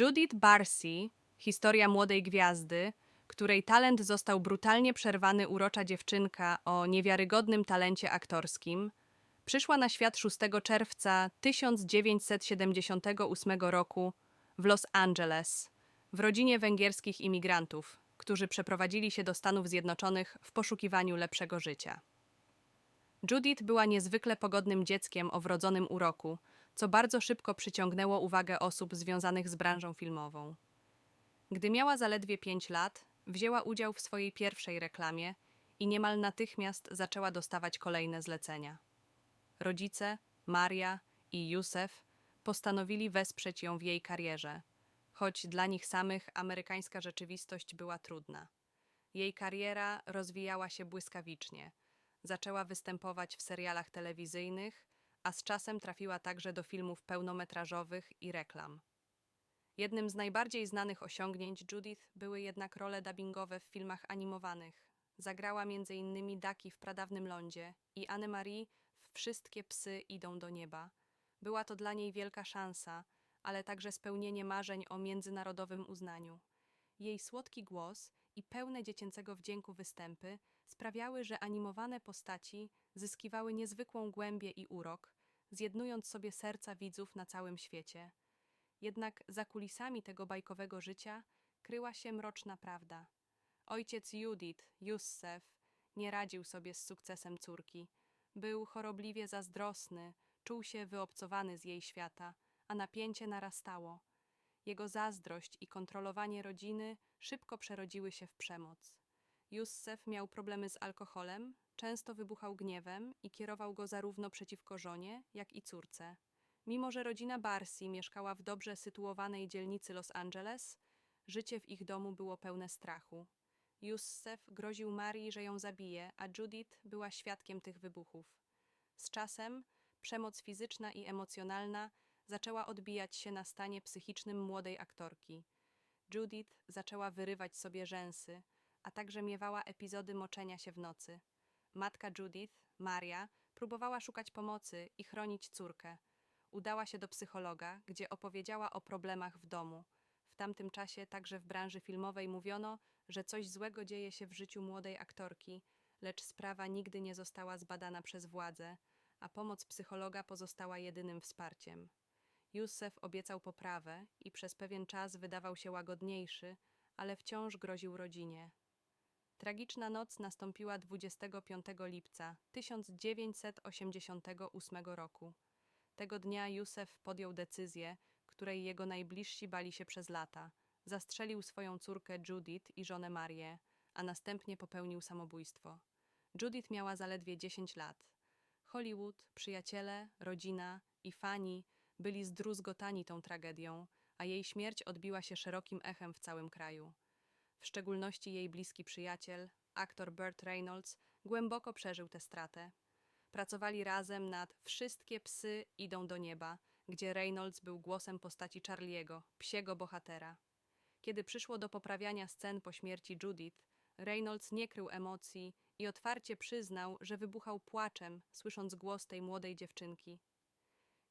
Judith Barcy, historia młodej gwiazdy, której talent został brutalnie przerwany urocza dziewczynka o niewiarygodnym talencie aktorskim, przyszła na świat 6 czerwca 1978 roku w Los Angeles w rodzinie węgierskich imigrantów, którzy przeprowadzili się do Stanów Zjednoczonych w poszukiwaniu lepszego życia. Judith była niezwykle pogodnym dzieckiem o wrodzonym uroku, co bardzo szybko przyciągnęło uwagę osób związanych z branżą filmową. Gdy miała zaledwie 5 lat, wzięła udział w swojej pierwszej reklamie i niemal natychmiast zaczęła dostawać kolejne zlecenia. Rodzice, Maria i Józef, postanowili wesprzeć ją w jej karierze, choć dla nich samych amerykańska rzeczywistość była trudna. Jej kariera rozwijała się błyskawicznie. Zaczęła występować w serialach telewizyjnych, a z czasem trafiła także do filmów pełnometrażowych i reklam. Jednym z najbardziej znanych osiągnięć Judith były jednak role dubbingowe w filmach animowanych. Zagrała m.in. Daki w Pradawnym Lądzie i Anne-Marie w Wszystkie psy idą do nieba. Była to dla niej wielka szansa, ale także spełnienie marzeń o międzynarodowym uznaniu. Jej słodki głos i pełne dziecięcego wdzięku występy sprawiały, że animowane postaci zyskiwały niezwykłą głębię i urok, zjednując sobie serca widzów na całym świecie. Jednak za kulisami tego bajkowego życia kryła się mroczna prawda. Ojciec Judith, Józef, nie radził sobie z sukcesem córki. Był chorobliwie zazdrosny, czuł się wyobcowany z jej świata, a napięcie narastało. Jego zazdrość i kontrolowanie rodziny szybko przerodziły się w przemoc. Józef miał problemy z alkoholem, często wybuchał gniewem i kierował go zarówno przeciwko żonie, jak i córce. Mimo, że rodzina Barsi mieszkała w dobrze sytuowanej dzielnicy Los Angeles, życie w ich domu było pełne strachu. Józef groził Marii, że ją zabije, a Judith była świadkiem tych wybuchów. Z czasem przemoc fizyczna i emocjonalna zaczęła odbijać się na stanie psychicznym młodej aktorki. Judith zaczęła wyrywać sobie rzęsy, a także miewała epizody moczenia się w nocy. Matka Judith, Maria, próbowała szukać pomocy i chronić córkę. Udała się do psychologa, gdzie opowiedziała o problemach w domu. W tamtym czasie także w branży filmowej mówiono, że coś złego dzieje się w życiu młodej aktorki, lecz sprawa nigdy nie została zbadana przez władze, a pomoc psychologa pozostała jedynym wsparciem. Józef obiecał poprawę i przez pewien czas wydawał się łagodniejszy, ale wciąż groził rodzinie. Tragiczna noc nastąpiła 25 lipca 1988 roku. Tego dnia Józef podjął decyzję, której jego najbliżsi bali się przez lata. Zastrzelił swoją córkę Judith i żonę Marię, a następnie popełnił samobójstwo. Judith miała zaledwie 10 lat. Hollywood, przyjaciele, rodzina i fani byli zdruzgotani tą tragedią, a jej śmierć odbiła się szerokim echem w całym kraju. W szczególności jej bliski przyjaciel, aktor Burt Reynolds, głęboko przeżył tę stratę. Pracowali razem nad Wszystkie psy idą do nieba, gdzie Reynolds był głosem postaci Charliego, psiego bohatera. Kiedy przyszło do poprawiania scen po śmierci Judith, Reynolds nie krył emocji i otwarcie przyznał, że wybuchał płaczem, słysząc głos tej młodej dziewczynki.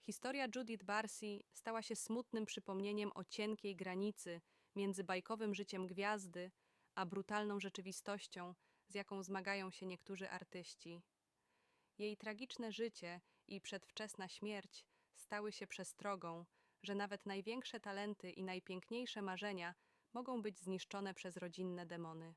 Historia Judith Barcy stała się smutnym przypomnieniem o cienkiej granicy między bajkowym życiem gwiazdy a brutalną rzeczywistością, z jaką zmagają się niektórzy artyści. Jej tragiczne życie i przedwczesna śmierć stały się przestrogą, że nawet największe talenty i najpiękniejsze marzenia mogą być zniszczone przez rodzinne demony.